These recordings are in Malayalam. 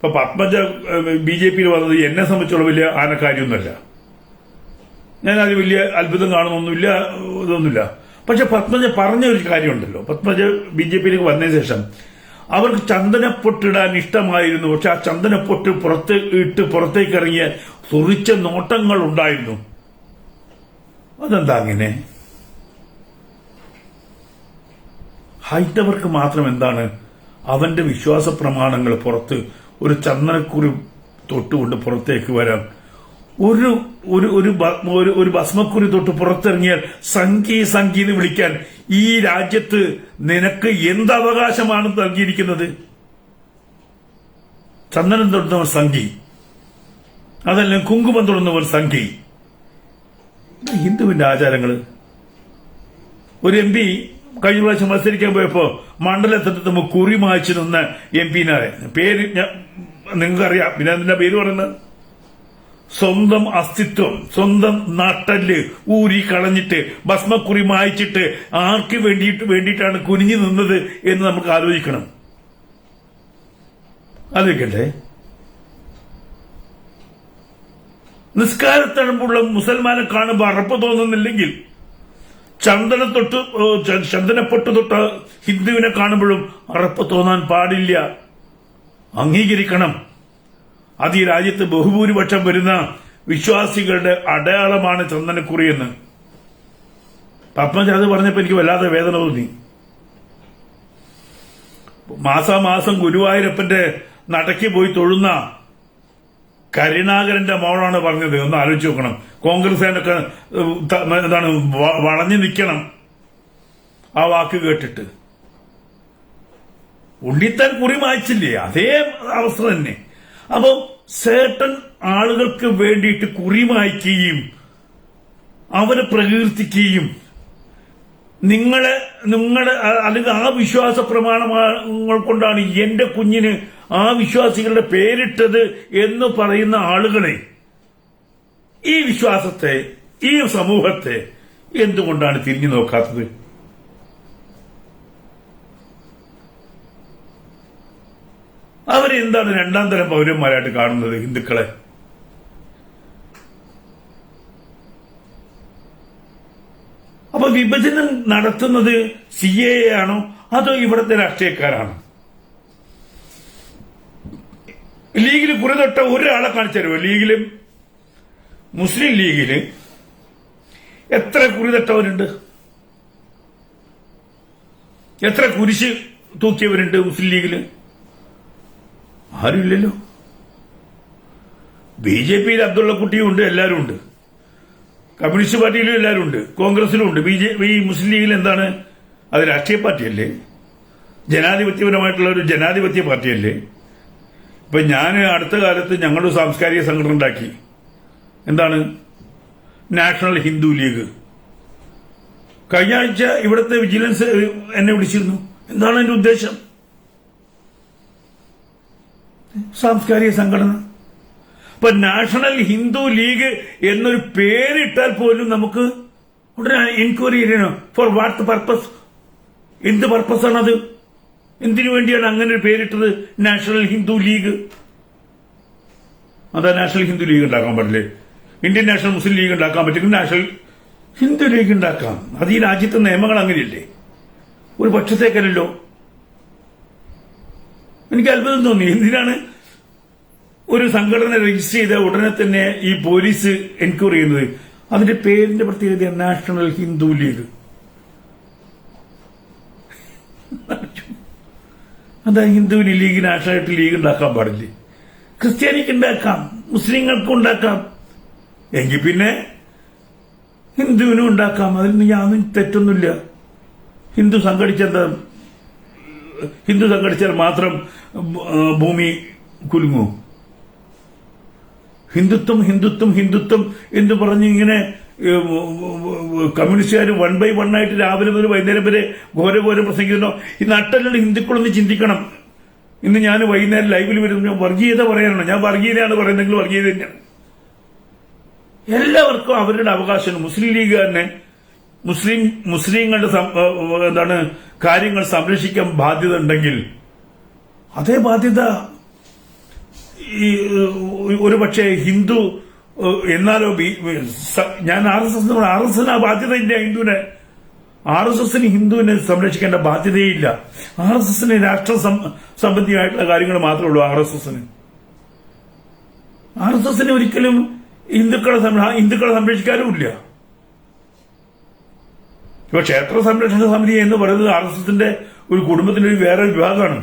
ഇപ്പൊ പത്മജ ബി ജെ പിയിൽ വന്നത് എന്നെ സംബന്ധിച്ചുള്ള വലിയ ആനക്കാര്യമൊന്നുമല്ല ഞാൻ അത് വലിയ അത്ഭുതം കാണുന്നൊന്നുമില്ല ഇതൊന്നുമില്ല. പക്ഷെ പത്മജ പറഞ്ഞ ഒരു കാര്യമുണ്ടല്ലോ. പത്മജ ബി ജെ പിയിലേക്ക് വന്നതിന് ശേഷം അവർക്ക് ചന്ദനപ്പൊട്ടിടാൻ ഇഷ്ടമായിരുന്നു. പക്ഷെ ആ ചന്ദനപ്പൊട്ട് പുറത്ത് ഇട്ട് പുറത്തേക്ക് ഇറങ്ങിയ സുറിച്ച നോട്ടങ്ങൾ ഉണ്ടായിരുന്നു. അതെന്താ അങ്ങനെ? ഹൈന്ദവർക്ക് മാത്രം എന്താണ് അവന്റെ വിശ്വാസ പ്രമാണങ്ങൾ പുറത്ത് ഒരു ചന്ദനക്കുറി തൊട്ടുകൊണ്ട് പുറത്തേക്ക് വരാം ഒരു ഒരു ഒരു ഒരു ഭസ്മക്കുറി തൊട്ട് പുറത്തിറങ്ങിയാൽ സംഖ്യ സംഖ്യ എന്ന് വിളിക്കാൻ ഈ രാജ്യത്ത് നിനക്ക് എന്ത് അവകാശമാണ് നൽകിയിരിക്കുന്നത്? ചന്ദനം തൊടുന്നവർ സംഖ്യ. അതല്ല കുങ്കുമം തൊടുന്നവർ സംഖ്യ. ഹിന്ദുവിന്റെ ആചാരങ്ങൾ ഒരു എം പി കഴിഞ്ഞ പ്രാവശ്യം മത്സരിക്കാൻ പോയപ്പോ നമ്മൾ കുറി മായ്ച്ചു നിന്ന എം പിനാരെ പേര് നിങ്ങൾക്ക് നിങ്ങൾക്കറിയാം. പിന്നെ അതിന്റെ പേര് പറയുന്നത്? സ്വന്തം അസ്തിത്വം സ്വന്തം നട്ടൽ ഊരി കളഞ്ഞിട്ട് ഭസ്മക്കുറി മായ്ച്ചിട്ട് ആർക്ക് വേണ്ടിയിട്ട് വേണ്ടിയിട്ടാണ് കുനിഞ്ഞു നിന്നത് എന്ന് നമുക്ക് ആലോചിക്കണം. ആലോചിക്കട്ടെ നിസ്കാരത്തഴമ്പുള്ള മുസൽമാനെ കാണുമ്പോൾ അറപ്പ് തോന്നുന്നില്ലെങ്കിൽ ചന്ദന തൊട്ട് ചന്ദനപ്പൊട്ട് തൊട്ട് ഹിന്ദുവിനെ കാണുമ്പോഴും അറപ്പ് തോന്നാൻ പാടില്ല. അംഗീകരിക്കണം. അത് ഈ രാജ്യത്ത് ബഹുഭൂരിപക്ഷം വരുന്ന വിശ്വാസികളുടെ അടയാളമാണ് ചന്ദനക്കുറി എന്ന് പത്മജ അത് പറഞ്ഞപ്പോ എനിക്ക് വല്ലാതെ വേദന തോന്നി. മാസാമാസം ഗുരുവായൂരപ്പന്റെ നടക്കി പോയി തൊഴുന്ന കരുണാകരന്റെ മോളാണ് പറഞ്ഞത്. ഒന്ന് ആലോചിച്ച് നോക്കണം. കോൺഗ്രസ്സുകാരനൊക്കെ എന്താണ് വളഞ്ഞു നിൽക്കണം. ആ വാക്ക് കേട്ടിട്ട്. ഉണ്ണിത്താൻ കുറി മായിച്ചില്ലേ? അതേ അവസ്ഥ തന്നെ. അപ്പോ സേട്ടൻ ആളുകൾക്ക് വേണ്ടിയിട്ട് കുറി മായ്ക്കുകയും അവരെ പ്രകീർത്തിക്കുകയും നിങ്ങളെ നിങ്ങളുടെ അല്ലെങ്കിൽ ആ വിശ്വാസ പ്രമാണങ്ങൾ കൊണ്ടാണ് എന്റെ കുഞ്ഞിന് ആ വിശ്വാസികളുടെ പേരിട്ടത് എന്ന് പറയുന്ന ആളുകളെ ഈ വിശ്വാസത്തെ ഈ സമൂഹത്തെ എന്തുകൊണ്ടാണ് തിരിഞ്ഞു നോക്കാത്തത്? അവരെന്താണ് രണ്ടാം തരം പൗരന്മാരായിട്ട് കാണുന്നത് ഹിന്ദുക്കളെ? അപ്പൊ വിഭജനം നടത്തുന്നത് സി എ ആണോ? അതോ ഇവിടുത്തെ രാഷ്ട്രീയക്കാരാണോ? ലീഗിൽ കുറെ തൊട്ട ഒരാളെ കാണിച്ചു ലീഗിലും മുസ്ലിം ലീഗിൽ എത്ര കുറി തൊട്ടവരുണ്ട് എത്ര കുരിശ് തൂക്കിയവരുണ്ട് മുസ്ലിം ലീഗിൽ? ആരുമില്ലല്ലോ. ബി ജെ പിയിൽ അബ്ദുള്ള കുട്ടിയും ഉണ്ട് എല്ലാവരും ഉണ്ട്. കമ്മ്യൂണിസ്റ്റ് പാർട്ടിയിലും എല്ലാവരും ഉണ്ട്. കോൺഗ്രസിലും ഉണ്ട്. ബി ജെ ഈ മുസ്ലിം ലീഗിൽ എന്താണ്? അത് രാഷ്ട്രീയ പാർട്ടിയല്ലേ? ജനാധിപത്യപരമായിട്ടുള്ള ഒരു ജനാധിപത്യ പാർട്ടിയല്ലേ? ഇപ്പൊ ഞാൻ അടുത്ത കാലത്ത് ഞങ്ങളുടെ സാംസ്കാരിക സംഘടന ഉണ്ടാക്കി. എന്താണ്? National Hindu league. കഴിഞ്ഞ ആഴ്ച ഇവിടുത്തെ വിജിലൻസ് എന്നെ വിളിച്ചിരുന്നു. എന്താണ് എന്റെ ഉദ്ദേശം? സാംസ്കാരിക സംഘടന. ഇപ്പൊ നാഷണൽ ഹിന്ദു ലീഗ് എന്നൊരു പേരിട്ടാൽ പോലും നമുക്ക് ഉടനെ എൻക്വയറി ചെയ്യണം? ഫോർ വാട്ട് പർപ്പസ് എന്ത് പർപ്പസാണത് എന്തിനു വേണ്ടിയാണ് അങ്ങനെ ഒരു പേരിട്ടത് നാഷണൽ ഹിന്ദു ലീഗ്? അതാ നാഷണൽ ഹിന്ദു ലീഗ് ഉണ്ടാക്കാൻ പാടില്ലേ? ഇന്ത്യൻ നാഷണൽ മുസ്ലിം ലീഗ് ഉണ്ടാക്കാൻ പറ്റും നാഷണൽ ഹിന്ദു ലീഗ് ഉണ്ടാക്കാം. അത് ഈ രാജ്യത്തെ നിയമങ്ങൾ അങ്ങനെയല്ലേ? ഒരു പക്ഷത്തേക്കല്ലോ എനിക്ക് അത്ഭുതം തോന്നി. എന്തിനാണ് ഒരു സംഘടന രജിസ്റ്റർ ചെയ്ത ഉടനെ തന്നെ ഈ പോലീസ് എൻക്വയറി ചെയ്യുന്നത്. അതിന്റെ പേരിന്റെ പ്രത്യേകത നാഷണൽ ഹിന്ദു ലീഗ്. അതാ ഹിന്ദു ലീഗ് നാഷണലായിട്ട് ലീഗ് ഉണ്ടാക്കാൻ പാടില്ലേ? ക്രിസ്ത്യാനിക്ക് ഉണ്ടാക്കാം മുസ്ലിങ്ങൾക്ക് ഉണ്ടാക്കാം. എങ്കിൽ പിന്നെ ഹിന്ദുവിനും ഉണ്ടാക്കാം. അതിൽ യാതൊന്നും തെറ്റൊന്നുമില്ല. ഹിന്ദു സംഘടിച്ചെന്താ? ഹിന്ദു സംഘടിച്ചാൽ മാത്രം ഭൂമി കുലുങ്ങൂ. ഹിന്ദുത്വം ഹിന്ദുത്വം ഹിന്ദുത്വം എന്ന് പറഞ്ഞ് ഇങ്ങനെ കമ്മ്യൂണിസ്റ്റുകാർ വൺ ബൈ വൺ ആയിട്ട് രാവിലെ മുതൽ വൈകുന്നേരം വരെ ഘോരഘോരം പ്രസംഗിക്കുന്നു. ഈ നാട്ടിലുള്ള ഹിന്ദുക്കളൊന്ന് ചിന്തിക്കണം. ഇന്ന് ഞാൻ വൈകുന്നേരം ലൈവിൽ വരുന്നു. ഞാൻ വർഗീയത പറയാനാണ്. ഞാൻ വർഗീയതയാണ് പറയുന്നതെങ്കിൽ വർഗീയത തന്നെയാണ്. എല്ലാവർക്കും അവരുടെ അവകാശമാണ് മുസ്ലിം ലീഗ് തന്നെ മുസ്ലിം മുസ്ലിങ്ങളുടെ എന്താണ് കാര്യങ്ങൾ സംരക്ഷിക്കാൻ ബാധ്യത ഉണ്ടെങ്കിൽ അതേ ബാധ്യത ഈ ഒരു പക്ഷേ ഹിന്ദു എന്നാലോ ഞാൻ R S S R S എസിന് ആ ബാധ്യതയില്ല ഹിന്ദുവിനെ. ആർ എസ് എസിന് ഹിന്ദുവിനെ സംരക്ഷിക്കേണ്ട ബാധ്യതയില്ല. ആർ എസ് എസിന് രാഷ്ട്ര സംബന്ധിയായിട്ടുള്ള കാര്യങ്ങൾ മാത്രമേ ഉള്ളൂ ആർ എസ് എസിന് ആർ എസ് എസിന് ഒരിക്കലും ഹിന്ദുക്കളെ ഹിന്ദുക്കളെ സംരക്ഷിക്കാനുമില്ല ഇപ്പൊ ക്ഷേത്ര സംരക്ഷണ സമിതി എന്ന് പറയുന്നത് ആർ എസ് എസിന്റെ ഒരു കുടുംബത്തിന്റെ ഒരു വേറെ വിഭാഗമാണ്.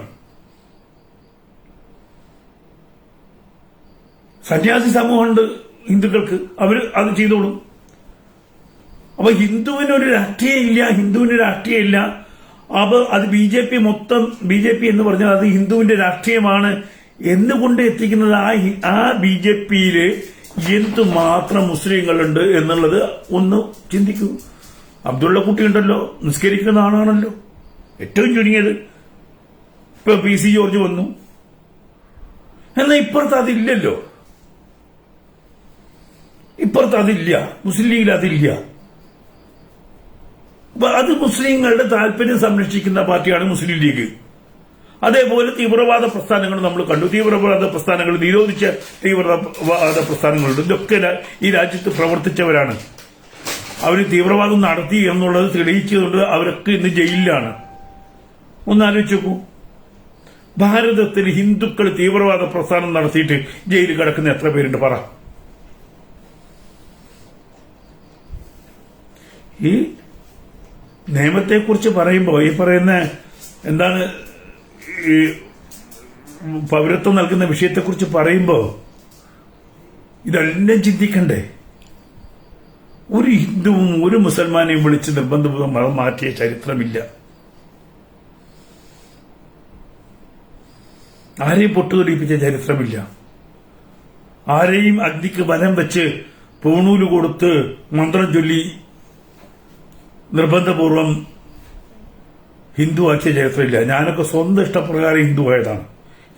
സന്യാസി സമൂഹമുണ്ട് ഹിന്ദുക്കൾക്ക്. അവർ അത് ചെയ്തോളും. അപ്പൊ ഹിന്ദുവിന് ഒരു രാഷ്ട്രീയം ഇല്ല ഹിന്ദുവിന് രാഷ്ട്രീയം ഇല്ല അപ്പൊ അത് ബി ജെ പി മൊത്തം ബി ജെ പി എന്ന് പറഞ്ഞാൽ അത് ഹിന്ദുവിന്റെ രാഷ്ട്രീയമാണ് എന്നുകൊണ്ട് എത്തിക്കുന്നത് ആ ആ ബി ജെ പിയിൽ എന്തുമാത്രം മുസ്ലിങ്ങളുണ്ട് എന്നുള്ളത് ഒന്ന് ചിന്തിക്കൂ. അബ്ദുള്ള കുട്ടി ഉണ്ടല്ലോ നിസ്കരിക്കുന്ന ആളാണല്ലോ. ഏറ്റവും ചുരുങ്ങിയത്. ഇപ്പൊ പി സി ജോർജ് വന്നു. എന്നാൽ ഇപ്പുറത്ത് അതില്ലല്ലോ. ഇപ്പുറത്ത് അതില്ല. മുസ്ലിം ലീഗിൽ അതില്ല. അത് മുസ്ലിങ്ങളുടെ താല്പര്യം സംരക്ഷിക്കുന്ന പാർട്ടിയാണ് മുസ്ലിം ലീഗ്. അതേപോലെ തീവ്രവാദ പ്രസ്ഥാനങ്ങൾ നമ്മൾ കണ്ടു. തീവ്രവാദ പ്രസ്ഥാനങ്ങൾ നിരോധിച്ച തീവ്രവാദ പ്രസ്ഥാനങ്ങളുണ്ട്. ഇതൊക്കെ ഈ രാജ്യത്ത് പ്രവർത്തിച്ചവരാണ്. അവർ തീവ്രവാദം നടത്തി എന്നുള്ളത് തെളിയിച്ചതുകൊണ്ട് അവരൊക്കെ ഇന്ന് ജയിലിലാണ്. ഒന്നാലോചിച്ചു ഭാരതത്തിൽ ഹിന്ദുക്കൾ തീവ്രവാദ പ്രസ്ഥാനം നടത്തിയിട്ട് ജയിലിൽ കിടക്കുന്ന എത്ര പേരുണ്ട് പറ. ഈ നിയമത്തെക്കുറിച്ച് പറയുമ്പോൾ ഈ പറയുന്ന എന്താണ് ഈ പൗരത്വം നൽകുന്ന വിഷയത്തെക്കുറിച്ച് പറയുമ്പോൾ ഇതെല്ലാം ചിന്തിക്കണ്ടേ? ഒരു ഹിന്ദുവും ഒരു മുസൽമാനെയും വിളിച്ച് നിർബന്ധപൂർവം മതം മാറ്റിയ ചരിത്രമില്ല. ആരെയും പൊട്ടുതൊലിപ്പിച്ച ചരിത്രമില്ല. ആരെയും അഗ്നിക്ക് ബലം വെച്ച് പൂണൂൽ കൊടുത്ത് മന്ത്രം ചൊല്ലി നിർബന്ധപൂർവം ഹിന്ദു ആക്കിയ ചരിത്രമില്ല. ഞാനൊക്കെ സ്വന്തം ഇഷ്ടപ്രകാരം ഹിന്ദു ആയതാണ്.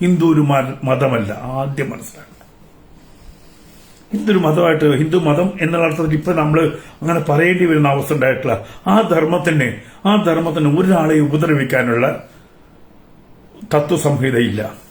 ഹിന്ദു ഒരു മതമല്ല. ആദ്യം മനസ്സിലാക്കണം. ഹിന്ദു ഒരു മതമായിട്ട് ഹിന്ദു മതം എന്നുള്ള അർത്ഥത്തിൽ ഇപ്പൊ നമ്മൾ അങ്ങനെ പറയേണ്ടി വരുന്ന അവസ്ഥ ഉണ്ടായിട്ടില്ല ആ ധർമ്മത്തിന് ആ ധർമ്മത്തിന് ഒരാളെ ഉപദ്രവിക്കാനുള്ള തത്വസംഹിതയില്ല.